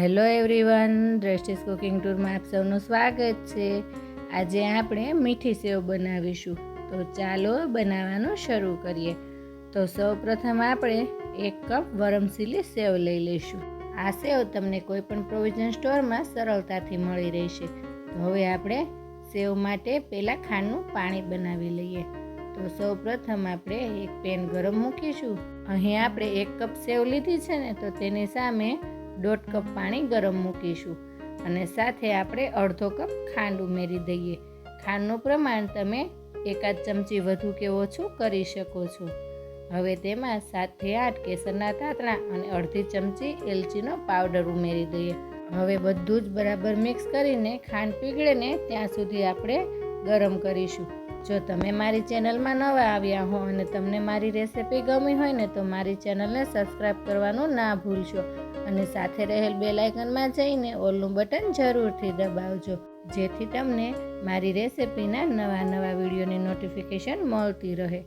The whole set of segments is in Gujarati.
હેલો એવરીવન, દ્રષ્ટિસ કુકિંગ ટૂરમાં આપ સૌનું સ્વાગત છે. આજે આપણે મીઠી સેવ બનાવીશું. તો ચાલો બનાવવાનું શરૂ કરીએ. તો સૌ પ્રથમ આપણે એક કપ વરમસીલી સેવ લઈ લઈશું. આ સેવ તમને કોઈ પણ પ્રોવિઝન સ્ટોરમાં સરળતાથી મળી રહેશે. તો હવે આપણે સેવ માટે પહેલાં ખાંડનું પાણી બનાવી લઈએ. તો સૌ પ્રથમ આપણે એક પેન ગરમ મૂકીશું. અહીં આપણે એક કપ સેવ લીધી છે ને, તો તેની સામે દોઢ કપ પાણી ગરમ મૂકીશું અને સાથે આપણે અડધો કપ ખાંડ ઉમેરી દઈએ. ખાંડનું પ્રમાણ તમે એકાદ ચમચી વધુ કે ઓછું કરી શકો છો. હવે તેમાં સાતથી આઠ કેસરના તાતણા અને અડધી ચમચી એલચીનો પાવડર ઉમેરી દઈએ. હવે બધું જ બરાબર મિક્સ કરીને ખાંડ પીગળે ને ત્યાં સુધી આપણે ગરમ કરીશું. જો તમે મારી ચેનલમાં નવા આવ્યા હો અને તમને મારી રેસિપી ગમી હોય ને તો મારી ચેનલને સબસ્ક્રાઈબ કરવાનું ના ભૂલશો. અને સાથે રહેલ બેલ આઇકનમાં જઈને ઓલનું બટન જરૂરથી દબાવજો, જેથી તમને મારી રેસિપીના નવા નવા વિડીયોની નોટિફિકેશન મળતી રહે.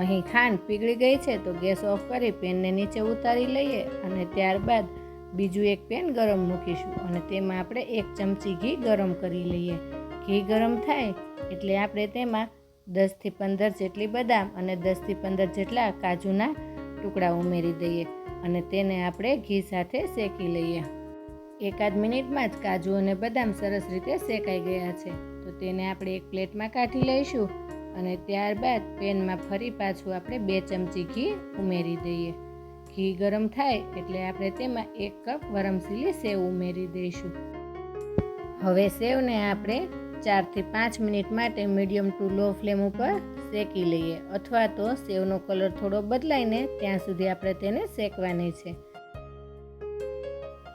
અહીં ખાંડ પીગળી ગઈ છે તો ગેસ ઓફ કરી પેનને નીચે ઉતારી લઈએ અને ત્યારબાદ બીજું એક પેન ગરમ મૂકીશું અને તેમાં આપણે એક ચમચી ઘી ગરમ કરી લઈએ. ઘી ગરમ થાય એટલે આપણે તેમાં દસથી પંદર જેટલી બદામ અને દસથી પંદર જેટલા કાજુના ટુકડા ઉમેરી દઈએ. અને તેને આપણે ઘી સાથે શેકી લઈએ. એકાદ મિનિટમાં જ કાજુ અને બદામ સરસ રીતે શેકાઈ ગયા છે. તો તેને આપણે એક પ્લેટમાં કાઢી લઈશું અને ત્યારબાદ પેનમાં ફરી પાછું આપણે બે ચમચી ઘી ઉમેરી દઈએ. ઘી ગરમ થાય એટલે આપણે તેમાં એક કપ વરમસીલી સેવ ઉમેરી દઈશું. હવે સેવને આપણે ચારથી પાંચ મિનિટ માટે મીડિયમ ટુ લો ફ્લેમ ઉપર શેકી લઈએ અથવા તો સેવનો કલર થોડો બદલાઈને ત્યાં સુધી આપણે તેને શેકવાની છે.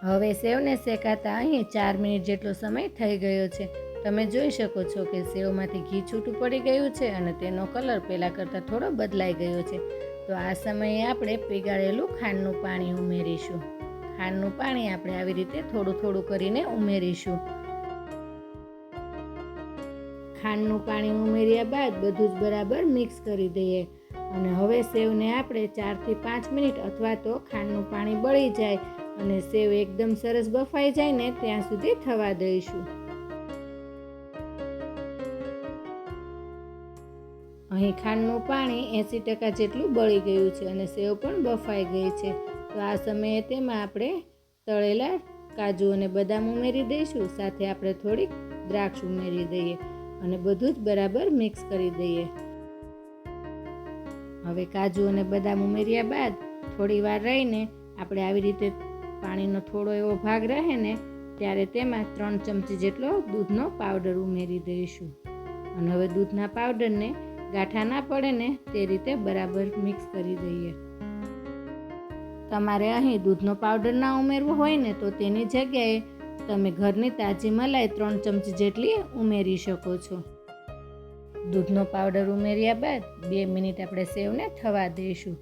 હવે સેવને શેકાતા અહીં ચાર મિનિટ જેટલો સમય થઈ ગયો છે. તમે જોઈ શકો છો કે સેવમાંથી ઘી છૂટું પડી ગયું છે અને તેનો કલર પહેલાં કરતાં થોડો બદલાઈ ગયો છે. તો આ સમયે આપણે પીગાળેલું ખાંડનું પાણી ઉમેરીશું. ખાંડનું પાણી આપણે આવી રીતે થોડું થોડું કરીને ઉમેરીશું. ખાંડનું પાણી ઉમેર્યા બાદ બધું જ બરાબર મિક્સ કરી દઈએ. અને હવે સેવને આપણે ચારથી પાંચ મિનિટ અથવા તો ખાંડનું પાણી બળી જાય અને સેવ એકદમ સરસ બફાઈ જાય ને ત્યાં સુધી થવા દઈશું. અહીં ખાંડનું પાણી એંસી ટકા જેટલું બળી ગયું છે અને સેવ પણ બફાઈ ગઈ છે. તો આ સમયે તેમાં આપણે તળેલા કાજુ અને બદામ ઉમેરી દઈશું. સાથે આપણે થોડીક દ્રાક્ષ ઉમેરી દઈએ. અને બધું જ બરાબર મિક્સ કરી દઈએ. હવે કાજુ અને બદામ ઉમેર્યા બાદ થોડી વાર રહીને આપણે આવી રીતે પાણીનો થોડો એવો ભાગ રહે ને ત્યારે તેમાં ત્રણ ચમચી જેટલો દૂધનો પાવડર ઉમેરી દઈશું. અને હવે દૂધના પાવડરને ગાંઠા ના પડે ને તે રીતે બરાબર મિક્સ કરી દઈએ. તમારે અહીં દૂધનો પાવડર ના ઉમેરવો હોય ને તો તેની જગ્યાએ તમે ઘરની તાજી મલાઈ ત્રણ ચમચી જેટલી ઉમેરી શકો છો. દૂધનો પાવડર ઉમેર્યા બાદ બે મિનિટ આપણે સેવને થવા દઈશું.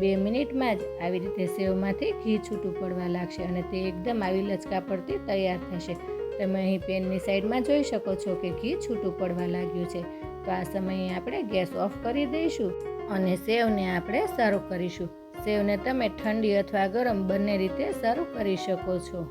બે મિનિટમાં જ આવી રીતે સેવમાંથી ઘી છૂટું પડવા લાગશે અને તે એકદમ આવી લચકા પડતી તૈયાર થશે. તમે અહીં પેનની સાઈડમાં જોઈ શકો છો કે ઘી છૂટું પડવા લાગ્યું છે. તો આ સમયે આપણે ગેસ ઓફ કરી દઈશું અને સેવને આપણે સર્વ કરીશું. સેવને તમે ઠંડી અથવા ગરમ બંને રીતે સર્વ કરી શકો છો.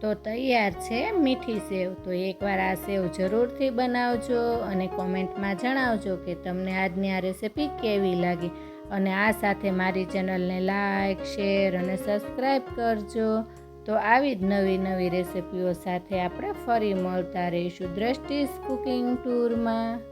તો તૈયાર છે મીઠી સેવ. તો એકવાર આ સેવ જરૂરથી બનાવજો અને કોમેન્ટમાં જણાવજો કે તમને આજની આ રેસિપી કેવી લાગી. અને આ સાથે મારી ચેનલને લાઇક શેર અને સબસ્ક્રાઈબ કરજો. તો આવી જ નવી નવી રેસિપીઓ સાથે આપણે ફરી મળતા રહીશું દ્રષ્ટિસ કુકિંગ ટૂરમાં.